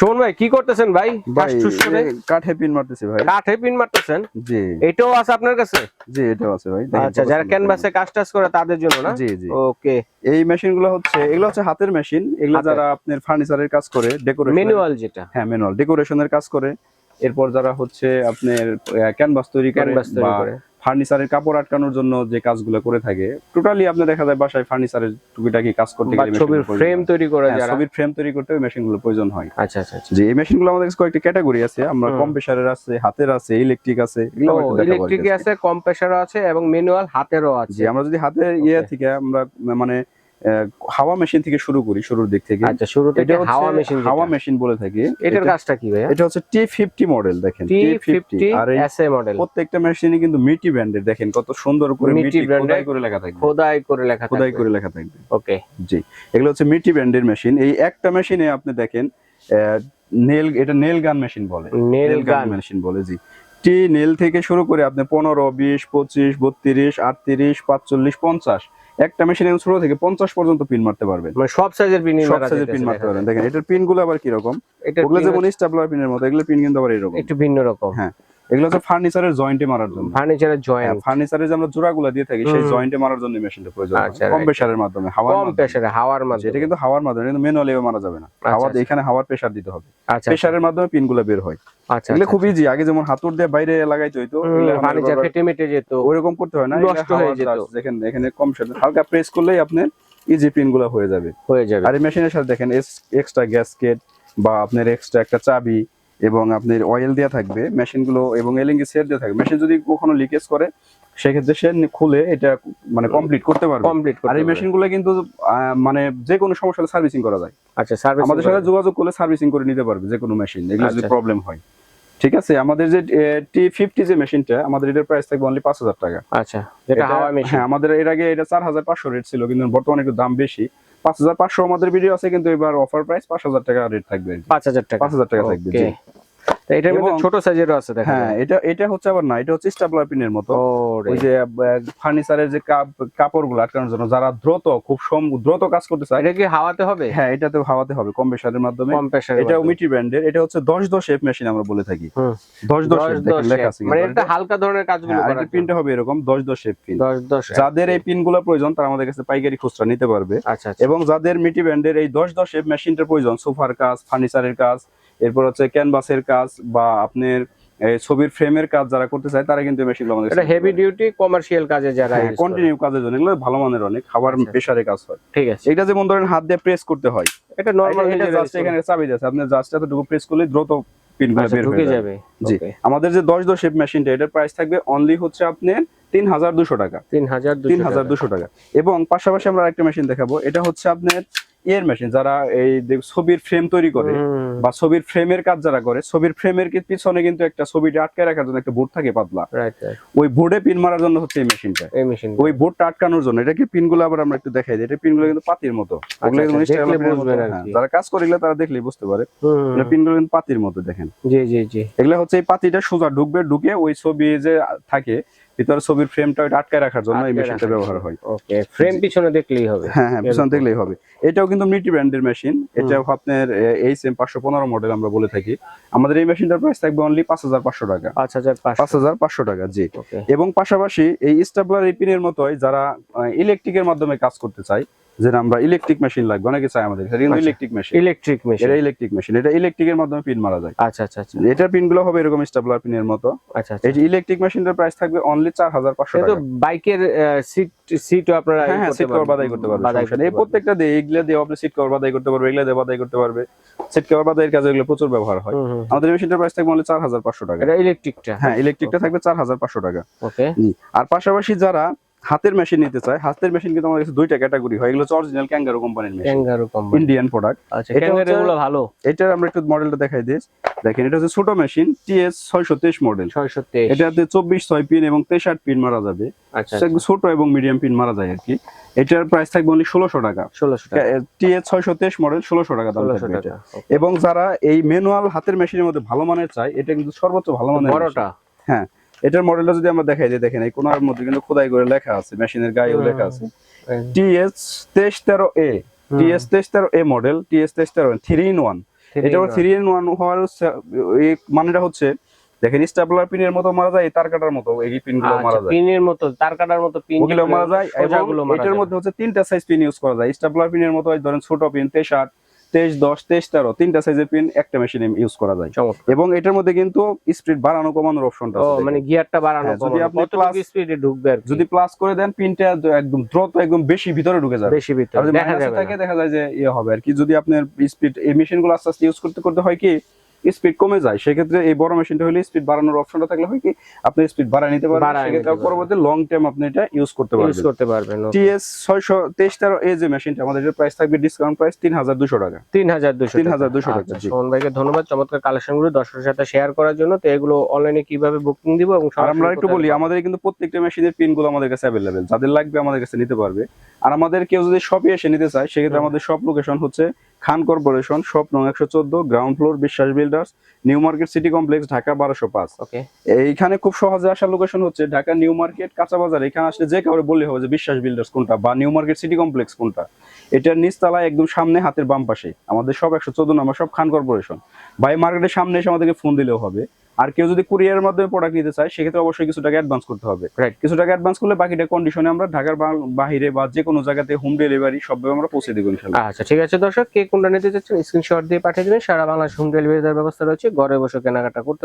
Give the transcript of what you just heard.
শোন ভাই কি করতেছেন ভাই? কাঠে পিন মারতেছি ভাই। কাঠে পিন মারতেছেন? জি। এটাও আছে আপনার কাছে? জি এটাও আছে ভাই। আচ্ছা যারা ক্যানভাসে কাজ টাজ করে তাদের জন্য না? জি জি। ওকে। এই মেশিনগুলো হচ্ছে এগুলো হচ্ছে হাতের মেশিন। এগুলো যারা আপনার ফার্নিচারের কাজ করে ডেকোরেশন ম্যানুয়াল যেটা। হ্যাঁ ম্যানুয়াল। ডেকোরেশনের কাজ করে। এরপর যারা হচ্ছে আপনার ক্যানভাস তৈরি করে। ফার্নিচারের কাপড় আটকানোর জন্য যে কাজগুলো করে থাকে টোটালি আপনি দেখা যায় বাসায় ফার্নিচারের টুকিটাকি কাজ করতে গেলে ছবির ফ্রেম তৈরি করে যারা হ্যাঁ, ছবির ফ্রেম তৈরি করতে ওই মেশিনগুলো প্রয়োজন হয়। আচ্ছা আচ্ছা আচ্ছা। যে এই মেশিনগুলো আমাদের কাছে কয়েকটি ক্যাটাগরি আছে আমরা। কম প্রেসারের আছে হাতের আছে ইলেকট্রিক আছে এগুলো ইলেকট্রিক আছে কম্প্রেসারও আছে এবং ম্যানুয়াল হাতেরও আছে। আমরা যদি হাতে ইয়ে থেকে আমরা মানে হাওয়া মেশিন থেকে শুরু করি শুরুর দিক থেকে। আচ্ছা শুরু থেকে এটা হাওয়া মেশিন হাওয়া মেশিন বলে থাকি। এটার কাজটা কি ভাই এটা হচ্ছে টি ফিফটি মডেল দেখেন টি টি ফিফটি ফিফটি আর এই এসএ মডেল প্রত্যেকটা মেশিনই কিন্তু মিটি ব্র্যান্ডের দেখেন কত সুন্দর করে মিটি খোদাই করে লেখা থাকবে। খোদাই করে লেখা খোদাই করে লেখা থাকবে। ওকে জি এগুলো হচ্ছে মিটি ব্র্যান্ডের মেশিন এই একটা মেশিনে আপনি দেখেন নেল এটা নেল গান মেশিন বলে। নেল গান মেশিন বলে জি। টি নেল থেকে শুরু করে আপনি পনেরো বিশ পঁচিশ বত্রিশ আটত্রিশ পাঁচচল্লিশ পঞ্চাশ। একটা মেশিনে ছোট থেকে পঞ্চাশ পর্যন্ত পিন মারতে পারবেন। মানে সব সাইজের পিন সব সাইজের পিন মারতে পারবেন। দেখেন এটার পিনগুলো আবার কীরকম? এটা যেমন স্টাপলার পিনের মতো এগুলো পিন কিন্তু আবার এরকম। একটু ভিন্ন রকম। হ্যাঁ। এগুলো হচ্ছে ফার্নিচারের জয়েন্টে মারার জন্য। ফার্নিচারের জয়েন্ট ফার্নিচারে যে আমরা জোড়াগুলো দিয়ে থাকি সেই জয়েন্টে মারার জন্য মেশিনটা প্রয়োজন আচ্ছা, কম প্রেসারের মাধ্যমে হাওয়ার কম মাধ্যমে। প্রেসারে হাওয়ার জি, এটা মাধ্যমে কিন্তু হাওয়ার মাধ্যমে কিন্তু ম্যানুয়ালি মারা যাবে না। হাওয়া আচ্ছা। এখানে হাওয়ার প্রেসার দিতে হবে। আচ্ছা প্রেসারের মাধ্যমে পিনগুলো বের হয়। আচ্ছা এগুলো খুব ইজি আগে যেমন হাতুড় দিয়ে বাইরে লাগাইতে হইতো ফার্নিচার ফেটে মেটে যেত। ওইরকম করতে হয় না। নষ্ট হয়ে যেত। দেখেন এখানে কম সাথে হালকা প্রেস করলেই আপনার ইজি পিনগুলো হয়ে যাবে। হয়ে যাবে। আর এই মেশিনের সাথে দেখেন এক্সট্রা গ্যাসকেট বা আপনার এক্সট্রা একটা চাবি এবং আপনার অয়েল দেওয়া থাকবে মেশিনগুলো এবং এলিঙ্গি সেট দেওয়া থাকবে। মেশিন যদি কখনো লিকেজ করে সেক্ষেত্রে সে খুলে এটা মানে কমপ্লিট করতে পারবে। কমপ্লিট আর এই মেশিনগুলো কিন্তু মানে যে কোনো সমস্যা হলে সার্ভিসিং করা যায়। আচ্ছা সার্ভিস আমাদের সাথে যোগাযোগ করলে সার্ভিসিং করে নিতে পারবে যে কোনো মেশিন এগুলো যদি আচ্ছা। প্রবলেম হয়। ঠিক আছে? আমাদের যে টি ফিফটি যে মেশিনটা আমাদের এটার প্রাইস থাকবে অনলি পাঁচ হাজার টাকা। আচ্ছা যেটা হাওয়া মেশিন হ্যাঁ আমাদের এর আগে এটা চার হাজার পাঁচশো রেট ছিল কিন্তু বর্তমানে একটু দাম বেশি। পাঁচ হাজার পাঁচশো আমাদের ভিডিও আছে কিন্তু এবার অফার প্রাইস পাঁচ হাজার টাকা রেট থাকবে পাঁচ হাজার টাকা। পাঁচ হাজার টাকা থাকবে। এটার মধ্যে ছোট সাইজেরও আছে দেখেন হ্যাঁ এটা এটা হচ্ছে আবার না এটা হচ্ছে স্টাবলার পিনের মতো। ওই যে ফার্নিচারের যে গুলো আটকানোর জন্য যারা দ্রুত খুব দ্রুত কাজ করতে চায় এটা কি হাওয়াতে হবে? হ্যাঁ এটাতে হাওয়াতে হবে মাধ্যমে। এটাও মিটি ব্র্যান্ডের এটা হচ্ছে এফ মেশিন আমরা বলে থাকি। লেখা আছে মানে এটা হালকা ধরনের কাজগুলো হ্যাঁ, করা পিনটা হবে এরকম এফ পিন দশ যাদের এই পিনগুলো প্রয়োজন তারা আমাদের কাছে পাইকারি খুচরা নিতে পারবে। আচ্ছা আচ্ছা। এবং যাদের মিটি ব্র্যান্ডের এই দশ দশ এফ মেশিনটার প্রয়োজন সোফার কাজ ফার্নিচারের কাজ এরপর হচ্ছে ক্যানভাসের কাজ বা আপনার ছবির ফ্রেমের কাজ যারা করতে চায় তারা কিন্তু মেশিনগুলো আমাদের এটা হেভি ডিউটি কমার্শিয়াল কাজে যারা use কন্টিনিউ কাজের জন্য এগুলো ভালো মানের অনেক খাবার আচ্ছা। প্রেসারে কাজ হয়। ঠিক আছে। এটা যেমন ধরেন হাত দিয়ে প্রেস করতে হয় এটা নরমাল এটা জাস্ট এখানে চাবি আছে আপনি জাস্ট এতটুকু প্রেস করলে দ্রুত পিনগুলো বের আচ্ছা, হয়ে যাবে। জি। আমাদের যে দশ দশ এফ মেশিনটা এটার প্রাইস থাকবে অনলি হচ্ছে আপনার তিন হাজার দুশো টাকা। তিন হাজার তিন হাজার দুশো টাকা। এবং পাশাপাশি আমরা একটা মেশিন দেখাবো এটা হচ্ছে আপনার ইয়ের মেশিন যারা এই ছবির ফ্রেম তৈরি করে বা ছবির ফ্রেমের কাজ যারা করে ছবির ফ্রেমের পিছনে কিন্তু একটা ছবিটা আটকে রাখার জন্য একটা বোর্ড থাকে পাতলা। ওই বোর্ডে পিন মারার জন্য হচ্ছে এই মেশিনটা এই মেশিন ওই বোর্ডটা আটকানোর জন্য এটা কি পিনগুলো আবার আমরা একটু দেখাই দিই? এটা পিনগুলো কিন্তু পাতির মতো। আচ্ছা, আর হ্যাঁ। যারা কাজ করে তারা দেখলেই বুঝতে পারে। এটা পিনগুলো কিন্তু পাতির মতো দেখেন। জি জি জি। এগুলো হচ্ছে এই পাতিটা সোজা ঢুকবে ঢুকে ওই ছবি যে থাকে ভিতরে ছবির ফ্রেমটা আটকায় রাখার জন্য এই মেশিনটা ব্যবহার হয়। ওকে ফ্রেম পিছনে দেখলেই হবে। হ্যাঁ হ্যাঁ পিছনে দেখলেই হবে। এটাও কিন্তু মিটি ব্র্যান্ডের মেশিন এটাও আপনার এইচ এম পাঁচশো পনেরো মডেল আমরা বলে থাকি। আমাদের এই মেশিনটার প্রাইস থাকবে অনলি পাঁচ হাজার পাঁচশো টাকা। পাঁচ হাজার পাঁচ পাঁচশো হাজার পাঁচশো টাকা জি। এবং পাশাপাশি এই স্টাবলার এই পিনের মতোই যারা ইলেকট্রিকের মাধ্যমে কাজ করতে চায় যে আমরা ইলেকট্রিক মেশিন লাগবে অনেকে চায় আমাদের এটা কিন্তু। ইলেকট্রিক মেশিন ইলেকট্রিক মেশিন এটা ইলেকট্রিক মেশিন এটা ইলেকট্রিকের মাধ্যমে পিন মারা যায়। আচ্ছা আচ্ছা আচ্ছা। এটার পিনগুলো হবে এরকম স্টাবলার পিনের মতো। আচ্ছা আচ্ছা। এই যে ইলেকট্রিক মেশিনটার প্রাইস থাকবে অনলি চার হাজার পাঁচশো কিন্তু বাইকের সিট সিটও আপনারা হ্যাঁ হ্যাঁ সিট কভার বাদাই করতে পারবে বাদাই এই প্রত্যেকটা দিয়ে এগুলো দিয়ে আপনি সিট কভার বাদাই করতে পারবে এগুলো দিয়ে বাদাই করতে পারবে। সিট কভার বাদাইয়ের কাজে এগুলো প্রচুর ব্যবহার হয়। আমাদের মেশিনটার প্রাইস থাকবে অনলি চার হাজার পাঁচশো টাকা। এটা ইলেকট্রিকটা হ্যাঁ ইলেকট্রিকটা থাকবে চার হাজার পাঁচশো টাকা। ওকে আর পাশাপাশি যারা হাতের মেশিন নিতে চায়। হাতের মেশিন কিন্তু আমাদের কাছে দুইটা ক্যাটাগরি হয়। এগুলো অরিজিনাল ক্যাঙ্গারো কোম্পানির machine Kangaroo company Indian product আচ্ছা এটা ক্যাঙ্গারু হচ্ছে- গুলো ভালো। এটার আমরা একটু মডেলটা দেখাই দিই। দেখেন এটা হচ্ছে ছোট মেশিন টিএস ছয়শো তেইশ মডেল ছয়শো তেইশ। এটাতে চব্বিশ ছয় পিন এবং তেষাট পিন মারা যাবে। আচ্ছা ছোট এবং মিডিয়াম পিন মারা যায় আর কি। এটার প্রাইস থাকবে অনলি ষোলোশো টাকা। ষোলোশো টাকা। টিএস ছয়শো তেইশ মডেল ষোলোশো টাকা দাম থাকবে এটা। এবং যারা এই ম্যানুয়াল হাতের মেশিনের মধ্যে ভালো মানের চায় এটা কিন্তু সর্বোচ্চ ভালো মানের বড়টা। হ্যাঁ এটার মডেলটা যদি আমরা দেখাই দিই দেখেন এই কোনার মধ্যে কিন্তু খোদাই করে লেখা আছে মেশিনের গায়েও লেখা আছে। টিএস তেইশ তেরো এ টিএস তেইশ তেরো এ মডেল টিএস তেইশ তেরো থ্রি ইন ওয়ান এটা। থ্রি ইন ওয়ান হওয়ার মানেটা হচ্ছে দেখেন স্টেপলার পিনের মতো মারা যায় তার কাটার মতো এই পিনগুলো মারা আচ্ছা যায়। পিনের মতো তার কাটার মতো পিন ওগুলো মারা যায় এবং এটার মধ্যে হচ্ছে তিনটা সাইজ পিন ইউজ করা যায়। স্টেপলার পিনের মতো ধরেন ছোট পিন আট তেইশ দশ তেইশ তেরো তিনটা সাইজের পিন একটা মেশিনে ইউজ করা যায়। এবং এটার মধ্যে কিন্তু স্পিড বাড়ানো কমানোর অপশনটা মানে গিয়ারটা বাড়ানো হ্যাঁ, যদি আপনি প্লাস স্পিডে ঢুকবে যদি প্লাস করে দেন পিনটা একদম দ্রুত একদম বেশি ভিতরে ঢুকে যাবে। বেশি ভিতরে দেখা না। দেখা যায় যে ইয়ে হবে আর কি। যদি আপনার স্পিড এই মেশিনগুলো আস্তে আস্তে ইউজ করতে করতে হয় কি স্পিড কমে যায় সেক্ষেত্রে এই বড় মেশিনটা হলে স্পিড বাড়ানোর অপশনটা থাকলে হয় কি আপনি স্পিড বাড়ায় নিতে পারবেন সেক্ষেত্রে পরবর্তী লং টাইম আপনি এটা ইউজ করতে পারবেন। ইউজ করতে পারবেন টিএস ছয়শো তেইশ তেরো এই যে মেশিনটা আমাদের প্রাইস থাকবে ডিসকাউন্ট প্রাইস তিন হাজার দুশো টাকা। তিন হাজার দুশো 3200 টাকা, জি। সোহন ভাইকে ধন্যবাদ চমৎকার কালেকশনগুলো দর্শকের সাথে শেয়ার করার জন্য। তো এগুলো অনলাইনে কীভাবে বুকিং দিব এবং আমরা একটু বলি আমাদের কিন্তু প্রত্যেকটা মেশিনের পিনগুলো আমাদের কাছে অ্যাভেলেবেল যাদের লাগবে আমাদের কাছে নিতে পারবে। আর আমাদের কেউ যদি শপে এসে নিতে চায় সেক্ষেত্রে আমাদের শপ লোকেশন হচ্ছে খান কর্পোরেশন শপ নং একশো চোদ্দ ground floor Biswas Builders New Market City Complex Dhaka বারোশো পাঁচ। এইখানে খুব সহজে আসার লোকেশন হচ্ছে ঢাকা নিউ মার্কেট কাঁচা বাজার। এখানে আসলে যে কাউরে বললে হবে যে বিশ্বাস বিল্ডার্স কোনটা বা নিউ মার্কেট সিটি কমপ্লেক্স কোনটা। এটার নিচতলায় একদম সামনে হাতের বাম পাশে আমাদের সব একশো চোদ্দ নম্বর সব খান কর্পোরেশন। বা এই মার্কেটের সামনে এসে আমাদেরকে ফোন দিলেও হবে। আর কেউ যদি কুরিয়ারের মাধ্যমে প্রোডাক্ট নিতে চায়, সেক্ষেত্রে অবশ্যই কিছু টাকা অ্যাডভান্স করতে হবে। রাইট কিছু টাকা অ্যাডভান্স করলে বাকিটা কন্ডিশনে আমরা ঢাকার বাহিরে বা যে কোনো জায়গাতে হোম ডেলিভারি সবভাবে আমরা পৌঁছে দেবো আচ্ছা ঠিক আছে দর্শক, কে কোনটা নিতে চাচ্ছেন স্ক্রিনশট দিয়ে পাঠিয়ে দেবেন। সারা বাংলাদেশ হোম ডেলিভারি দেওয়ার ব্যবস্থা রয়েছে। ঘরে বসে কেনাকাটা করতে